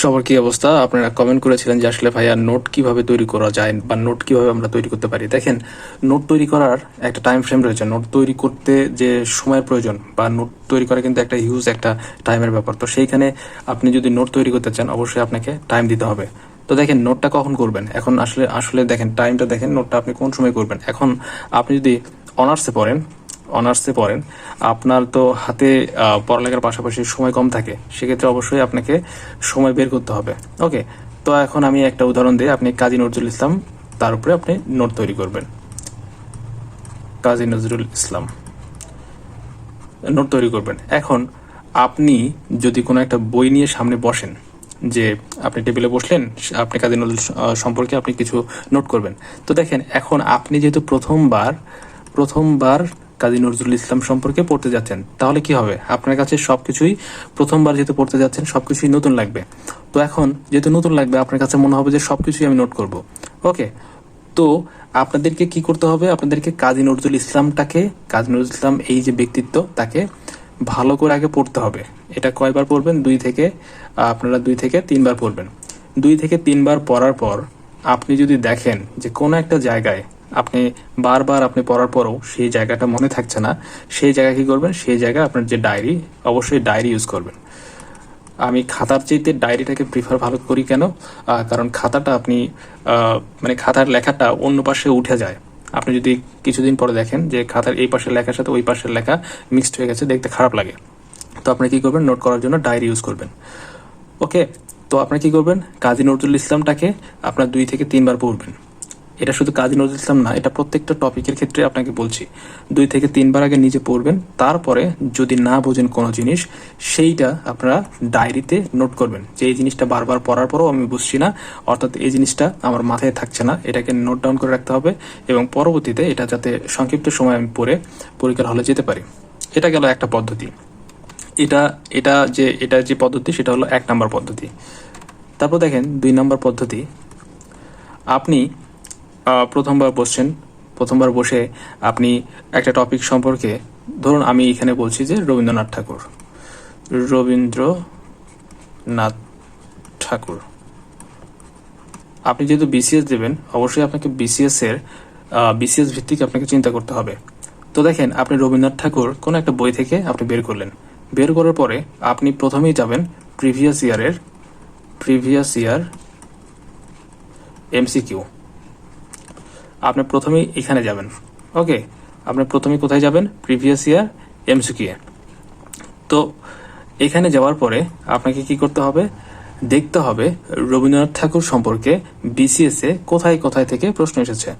সবার কি অবস্থা? আপনারা কমেন্ট করেছিলেন যে আসলে ভাইয়া নোট কীভাবে তৈরি করা যায় বা নোট কীভাবে আমরা তৈরি করতে পারি। দেখেন নোট তৈরি করার একটা টাইম ফ্রেম রয়েছে। নোট তৈরি করতে যে সময়ের প্রয়োজন বা নোট তৈরি করা কিন্তু একটা হিউজ একটা টাইমের ব্যাপার। তো সেইখানে আপনি যদি নোট তৈরি করতে চান, অবশ্যই আপনাকে টাইম দিতে হবে। তো দেখেন নোটটা কখন করবেন? এখন আসলে আসলে দেখেন টাইমটা দেখেন নোটটা আপনি কোন সময় করবেন? এখন আপনি যদি অনার্সে পড়েন অনার্সে পড়েন, আপনার তো হাতে পড়ালেখার পাশাপাশি সময় কম থাকে, সেক্ষেত্রে অবশ্যই আপনাকে সময় বের করতে হবে। ওকে তো এখন আমি একটা উদাহরণ দিই আপনি কাজী নজরুল ইসলাম, তার উপরে আপনি নোট তৈরি করবেন। কাজী নজরুল ইসলাম। নোট তৈরি করবেন। এখন আপনি যদি কোনো একটা বই নিয়ে সামনে বসেন, যে আপনি টেবিলে বসলেন, আপনি কাজী নজরুল সম্পর্কে আপনি কিছু নোট করবেন। তো দেখেন, এখন আপনি যেহেতু প্রথমবার প্রথমবার কাজী নজরুল ইসলাম সম্পর্কে পড়তে যাচ্ছেন, তাহলে কি হবে? আপনার কাছে সবকিছুই প্রথমবার যেহেতু পড়তে যাচ্ছেন, সবকিছুই নতুন লাগবে। তো এখন যেহেতু নতুন লাগবে, আপনার কাছে মনে হবে যে সবকিছুই আমি নোট করব। ওকে তো আপনাদেরকে কি করতে হবে? আপনাদেরকে কাজী নজরুল ইসলামটাকে, কাজী নজরুল ইসলাম এই যে ব্যক্তিত্ব, তাকে ভালো করে আগে পড়তে হবে। এটা কয়বার পড়বেন? দুই থেকে, আপনারা দুই থেকে তিনবার পড়বেন। দুই থেকে তিনবার পড়ার পর আপনি যদি দেখেন যে কোনো একটা জায়গায় আপনি বারবার আপনি পড়ার পরও সেই জায়গাটা মনে থাকছে না। সেই জায়গা কি করবেন? সেই জায়গায় আপনার যে ডায়েরি, অবশ্যই ডায়েরি ইউজ করবেন। আমি খাতার চাইতে ডায়েরিটাকে প্রিফার ভালো করি কেন? কারণ খাতাটা আপনি মানে খাতার লেখাটা অন্য পাশে উঠে যায়। আপনি যদি কিছুদিন পরে দেখেন যে খাতার এই পাশের লেখার সাথে ওই পাশের লেখা মিক্সড হয়ে গেছে, দেখতে খারাপ লাগে। তো আপনি কি করবেন? নোট করার জন্য ডায়েরি ইউজ করবেন। ওকে তো আপনি কি করবেন? কাজী নজরুল ইসলামটাকে আপনার দুই থেকে তিনবার পড়বেন। এটা শুধু কাজী নজরুল ইসলাম না, এটা প্রত্যেকটা টপিকের ক্ষেত্রে আপনাকে বলছি। দুই থেকে তিনবার আগে নিজে পড়বেন, তারপরে যদি না বোঝেন কোনো জিনিস, সেইটা আপনারা ডায়েরিতে নোট করবেন যে এই জিনিসটা বারবার পড়ার পরও আমি বুঝছি না, অর্থাৎ এই জিনিসটা আমার মাথায় থাকছে না, এটাকে নোট ডাউন করে রাখতে হবে এবং পরবর্তীতে এটা যাতে সংক্ষিপ্ত সময় আমি পড়ে পরীক্ষার হলে যেতে পারি। এটা গেল একটা পদ্ধতি। এটা এটা যে এটা যে পদ্ধতি, সেটা হলো এক নম্বর পদ্ধতি। তারপর দেখেন দুই নম্বর পদ্ধতি। আপনি প্রথমবার বসছেন। প্রথমবার বসে আপনি একটা টপিক সম্পর্কে, ধরুন আমি এখানে বলছি যে রবীন্দ্রনাথ ঠাকুর। রবীন্দ্রনাথ ঠাকুর। আপনি যেহেতু বিসিএস দেবেন, অবশ্যই আপনাকে বিসিএস এর বিসিএস ভিত্তিক আপনাকে চিন্তা করতে হবে। তো দেখেন, আপনি রবীন্দ্রনাথ ঠাকুর কোনো একটা বই থেকে আপনি বের করলেন। বের করার পরে আপনি প্রথমেই যাবেন প্রিভিয়াস ইয়ারের প্রিভিয়াস ইয়ার এমসিকিউ আপনি প্রথমেই এখানে যাবেন। ওকে? আপনি প্রথমে কোথায় যাবেন? প্রিভিয়াস ইয়ার এমসিকিউ তো এখানে যাওয়ার পরে আপনাকে কি করতে হবে? দেখতে হবে রবীন্দ্রনাথ ঠাকুর সম্পর্কে বিসিএস এ কোথায় কোথায় থেকে প্রশ্ন এসেছে।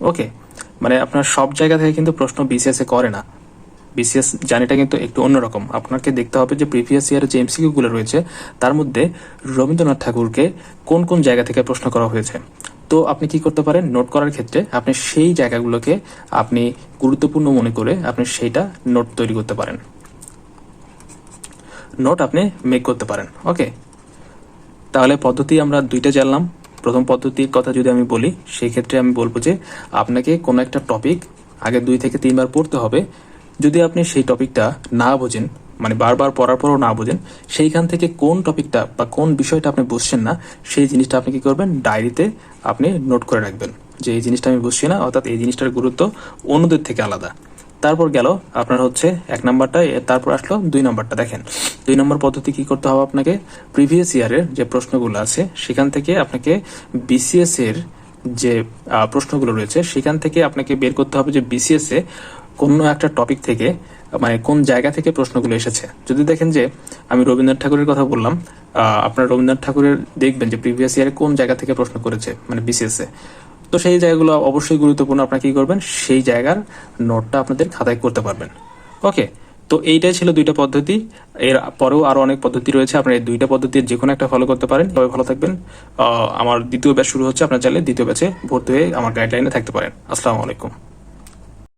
ওকে? মানে আপনার সব জায়গা থেকে কিন্তু প্রশ্ন বিসিএস করে না। বিসিএস জানিটা কিন্তু একটু অন্যরকম। আপনাকে দেখতে হবে যে প্রিভিয়াস ইয়ারের যে এমসিকিউ গুলো রয়েছে, তার মধ্যে রবীন্দ্রনাথ ঠাকুরকে কোন কোন জায়গা থেকে প্রশ্ন করা হয়েছে। তো আপনি কি করতে পারেন? নোট করার ক্ষেত্রে আপনি সেই জায়গাগুলোকে আপনি গুরুত্বপূর্ণ মনে করে আপনি সেইটা নোট তৈরি করতে পারেন। নোট আপনি মেক করতে পারেন। ওকে তাহলে পদ্ধতি আমরা দুইটা জানলাম। প্রথম পদ্ধতির কথা যদি আমি বলি, সেই ক্ষেত্রে আমি বলব যে আপনাকে কোনো একটা টপিক আগে দুই থেকে তিনবার পড়তে হবে। যদি আপনি সেই টপিকটা না বোঝেন মানে বারবার পড়ার পরও না বোঝেন, সেইখান থেকে কোন টপিকটা বা কোন বিষয়টা আপনি বুঝছেন না, সেই জিনিসটা আপনি কি করবেন? ডায়েরিতে আপনি নোট করে রাখবেন যে এই জিনিসটা আমি বুঝছি না, অর্থাৎ এই জিনিসটার গুরুত্ব অন্যদের থেকে আলাদা। তারপর গেল আপনার হচ্ছে এক নাম্বারটা তারপর আসলো দুই নাম্বারটা। দেখেন, দুই নম্বর পদ্ধতি কি করতে হবে আপনাকে? প্রিভিয়াস ইয়ারের যে প্রশ্নগুলো আছে, সেখান থেকে আপনাকে বিসিএস এর যে প্রশ্নগুলো রয়েছে, সেখান থেকে আপনাকে বের করতে হবে যে বিসিএস এ কোনো একটা টপিক থেকে মানে কোন জায়গা থেকে প্রশ্নগুলো এসেছে। যদি দেখেন যে আমি রবীন্দ্রনাথ ঠাকুরের কথা বললাম আপনার রবীন্দ্রনাথ ঠাকুরের দেখবেন যে প্রিভিয়াস ইয়ারে কোন জায়গা থেকে প্রশ্ন করেছে মানে বিসিএস তো সেই জায়গাগুলো অবশ্যই গুরুত্বপূর্ণ, আপনারা কি করবেন? সেই জায়গার নোটটা আপনাদের খাতায় করতে পারবেন। ওকে, তো এইটাই ছিল দুইটা পদ্ধতি। এর পরেও আরও অনেক পদ্ধতি রয়েছে, আপনারা এই দুইটা পদ্ধতির যে কোনো একটা ফলো করতে পারেন। তবে ভালো থাকবেন। আমার দ্বিতীয় ব্যাচ শুরু হচ্ছে, আপনার চাইলে দ্বিতীয় ব্যাচে ভর্তি হয়ে আমার গাইডলাইনে থাকতে পারেন। আসসালামু আলাইকুম।